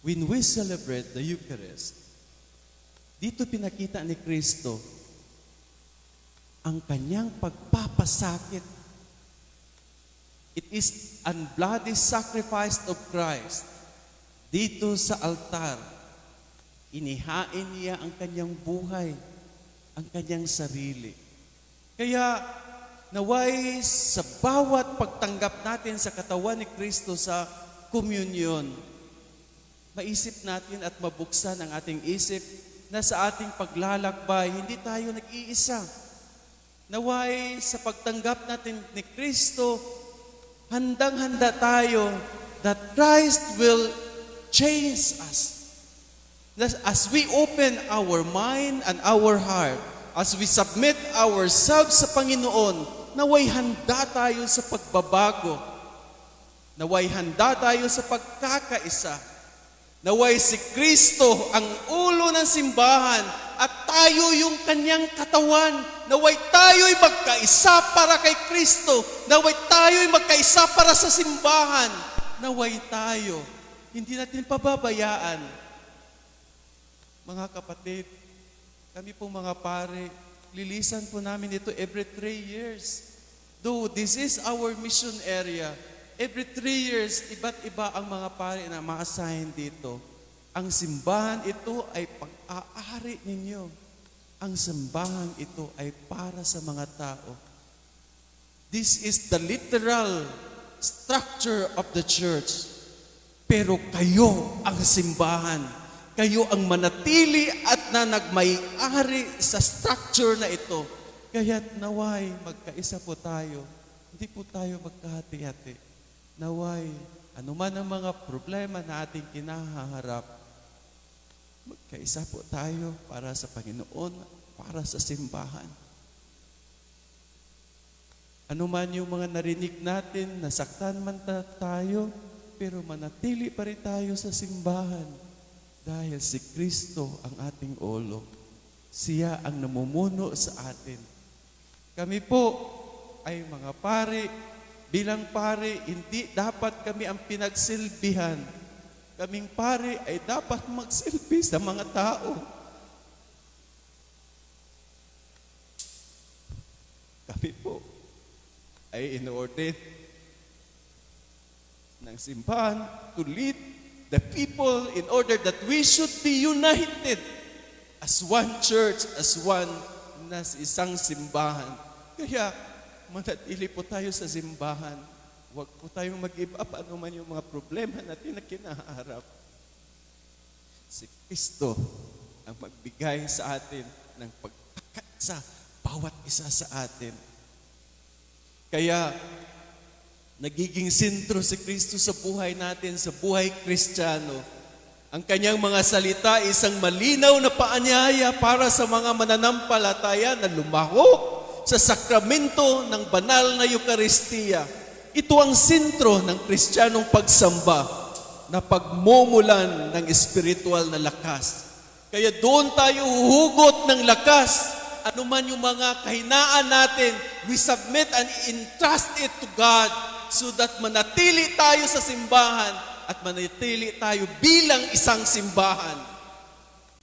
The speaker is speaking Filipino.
When we celebrate the Eucharist, dito pinakita ni Kristo ang kanyang pagpapasakit. It is an bloody sacrifice of Christ. Dito sa altar, inihain niya ang kanyang buhay, ang kanyang sarili. Kaya naway sa bawat pagtanggap natin sa katawan ni Kristo sa communion, maisip natin at mabuksan ang ating isip na sa ating paglalakbay, hindi tayo nag-iisa. Naway sa pagtanggap natin ni Kristo, handang-handa tayo that Christ will change us. As we open our mind and our heart, as we submit ourselves sa Panginoon, naway handa tayo sa pagbabago. Naway handa tayo sa pagkakaisa. Naway si Kristo ang ulo ng simbahan at tayo yung kanyang katawan. Naway tayo'y magkaisa para kay Kristo. Naway tayo'y magkaisa para sa simbahan. Naway tayo. Hindi natin pababayaan. Mga kapatid, kami pong mga pare, lilisan po namin ito every three years. Though this is our mission area, every three years, iba't iba ang mga pare na ma-assign dito. Ang simbahan ito ay pag-aari ninyo. Ang simbahan ito ay para sa mga tao. This is the literal structure of the church. Pero kayo ang simbahan. Kayo ang manatili at na nagmay-ari sa structure na ito. Kaya't naway, magkaisa po tayo. Hindi po tayo magkahati-hati. Naway, anuman ang mga problema na ating kinaharap, magkaisa po tayo para sa Panginoon, para sa simbahan. Ano man yung mga narinig natin, nasaktan man ta- tayo, pero manatili pa rin tayo sa simbahan. Dahil si Kristo ang ating ulo. Siya ang namumuno sa atin. Kami po ay mga pare, bilang pare, hindi dapat kami ang pinagsilbihan. Kaming pare ay dapat magsilbi sa mga tao. Kami po ay inorder ng simbahan to lead the people in order that we should be united as one church, as one na isang simbahan. Kaya manatili po tayo sa simbahan. Huwag po tayong mag-give up ano man yung mga problema natin na kinaharap. Si Kristo ang magbigay sa atin ng pagtakat sa bawat isa sa atin. Kaya, nagiging sentro si Kristo sa buhay natin, sa buhay kristyano. Ang kanyang mga salita, isang malinaw na paanyaya para sa mga mananampalataya na lumahok sa sakramento ng banal na Eukaristiya. Ito ang sentro ng kristyanong pagsamba na pagmumulan ng espiritual na lakas. Kaya doon tayo huhugot ng lakas ano man yung mga kahinaan natin, we submit and entrust it to God so that manatili tayo sa simbahan at manatili tayo bilang isang simbahan.